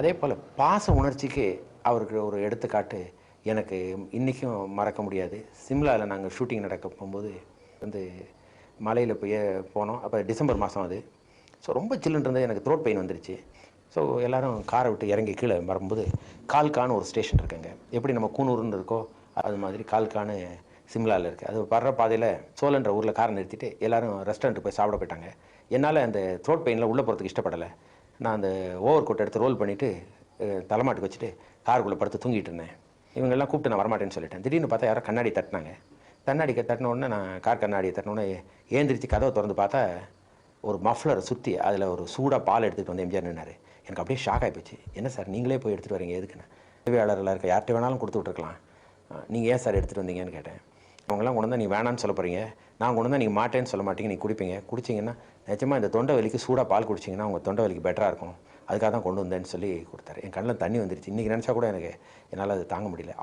அதே போல் பாச உணர்ச்சிக்கு அவருக்கு ஒரு எடுத்துக்காட்டு எனக்கு இன்றைக்கும் மறக்க முடியாது. சிம்லாவில் நாங்கள் ஷூட்டிங் நடக்க போகும்போது வந்து மலையில் போய் போனோம். அப்போ டிசம்பர் மாதம் அது. ஸோ ரொம்ப சில்லுன்னு இருந்தது. எனக்கு த்ரோட் பெயின் வந்துருச்சு. ஸோ எல்லோரும் காரை விட்டு இறங்கி கீழே வரும்போது கால்கான்னு ஒரு ஸ்டேஷன் இருக்குங்க. எப்படி நம்ம கூனூர்னு இருக்கோ அது மாதிரி கால்கான்னு சிம்லாவில் இருக்குது அது வர்ற பாதையில் சோழன்ற ஊரில் காரை நிறுத்திட்டு எல்லோரும் ரெஸ்டாரண்ட் போய் சாப்பிட போயிட்டாங்க. என்னால் அந்த த்ரோட் பெயினில் உள்ளே போகிறதுக்கு இஷ்டப்படலை. நான் அந்த ஓவர் கோட் எடுத்து ரோல் பண்ணிவிட்டு தலைமாட்டுக்கு வச்சுட்டு காருக்குள்ளே படுத்து தூங்கிட்டு இருந்தேன். இவங்கெல்லாம் கூப்பிட்டு நான் வரமாட்டேன்னு சொல்லிட்டேன். திடீர்னு பார்த்தா யாரோ கண்ணாடி தட்டினாங்க. கண்ணாடி தட்டின உடனே நான் கார் கண்ணாடியை தட்டின உடனே ஏந்திரிச்சு கதவை திறந்து பார்த்தா ஒரு மஃப்ளரை சுற்றி அதில் ஒரு சூடாக பால் எடுத்துகிட்டு வந்து எம்ஜிஆர் நின்னாரு. எனக்கு அப்படியே ஷாக் ஆகி போச்சு. என்ன சார் நீங்களே போய் எடுத்துகிட்டு வரீங்க? எதுக்குன்னு? உதவியாளர்களாக இருக்க யார்கிட்ட வேணாலும் கொடுத்து விட்ருக்கலாம் நீங்கள் ஏன் சார் எடுத்துகிட்டு வந்தீங்கன்னு கேட்டேன். அவங்களாம் கொண்டு வந்தால் நீ வேணான்னு சொல்ல போகிறீங்க நான் கொண்டு வந்தால் நீங்கள் மாட்டேன்னு சொல்ல மாட்டீங்க. நீ குடிப்பீங்க. குடிச்சிங்கன்னா நிஜமாக இந்த தொண்டை வலிக்கு சூடாக பால் குடிச்சிங்கன்னா உங்கள் தொண்டை வலிக்கு பெட்டராக இருக்கும். அதுக்காக தான் கொண்டு வந்தேன்னு சொல்லி கொடுத்தாரு. என் கண்ணில் தண்ணி வந்துருச்சு. இன்றைக்கி நினச்சா கூட எனக்கு என்னால் அது தாங்க முடியல.